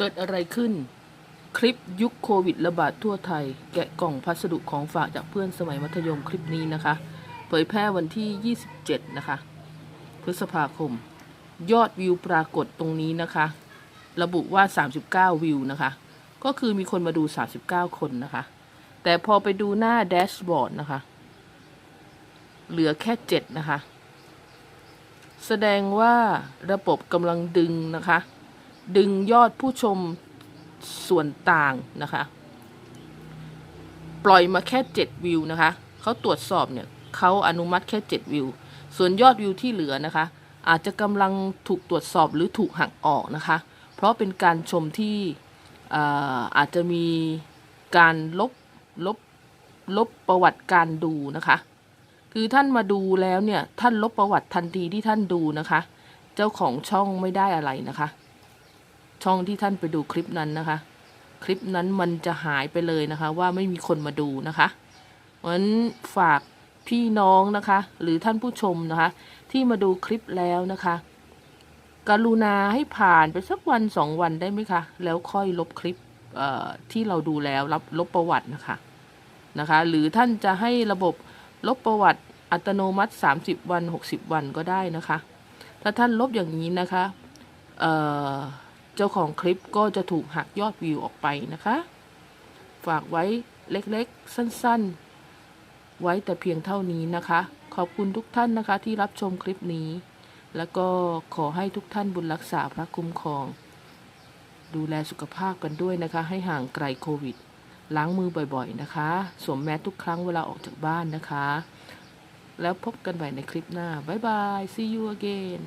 เกิดอะไรขึ้น คลิปยุคโควิดระบาดทั่วไทย แกะกล่องพัสดุของฝากจากเพื่อนสมัยมัธยมคลิปนี้นะคะ เผยแพร่วันที่ 27 นะคะ พฤษภาคม ยอดวิวปรากฏตรงนี้นะคะ ระบุว่า 39 วิวนะคะ ก็คือมีคนมาดู 39 คนนะคะ แต่พอไปดูหน้าแดชบอร์ดนะคะ เหลือแค่ 7 นะคะ แสดงว่าระบบกำลังดึงนะคะ ดึงยอดผู้ชมส่วนต่างนะคะ ปล่อยมาแค่ 7 วิวนะคะเขาตรวจสอบเนี่ยเขาอนุมัติแค่ 7 วิว ส่วนยอดวิวที่เหลือนะคะ อาจจะกำลังถูกตรวจสอบหรือถูกหักออกนะคะ เพราะเป็นการชมที่อ่อาจจะมีการลบลบลบประวัติการดูนะคะ คือท่านมาดูแล้วเนี่ยท่านลบประวัติทันทีที่ท่านดูนะคะ เจ้าของช่องไม่ได้อะไรนะคะ ช่องที่ท่านไปดูคลิปนั้นนะคะ คลิปนั้นมันจะหายไปเลยนะคะ ว่าไม่มีคนมาดูนะคะเพราะฉะนั้นฝากพี่น้องนะคะ หรือท่านผู้ชมนะคะ ที่มาดูคลิปแล้วนะคะ กรุณาให้ผ่านไปสักวันสองวันได้ไหมคะ แล้วค่อยลบคลิปที่เราดูแล้วรับลบประวัตินะคะนะคะ หรือท่านจะให้ระบบลบประวัติอัตโนมัติ 30 วัน 60 วันก็ได้นะคะ ถ้าท่านลบอย่างนี้นะคะ เอ่อ เจ้าของคลิปก็จะถูกหักยอดวิวออกไปนะคะ ฝากไว้เล็กๆ สั้นๆ ไว้แต่เพียงเท่านี้นะคะ ขอบคุณทุกท่านนะคะที่รับชมคลิปนี้ แล้วก็ขอให้ทุกท่านบุญรักษาพระคุ้มครอง ดูแลสุขภาพกันด้วยนะคะ ให้ห่างไกลโควิด ล้างมือบ่อยๆนะคะ สวมแมสทุกครั้งเวลาออกจากบ้านนะคะ แล้วพบกันใหม่ในคลิปหน้า บ๊ายบาย see you again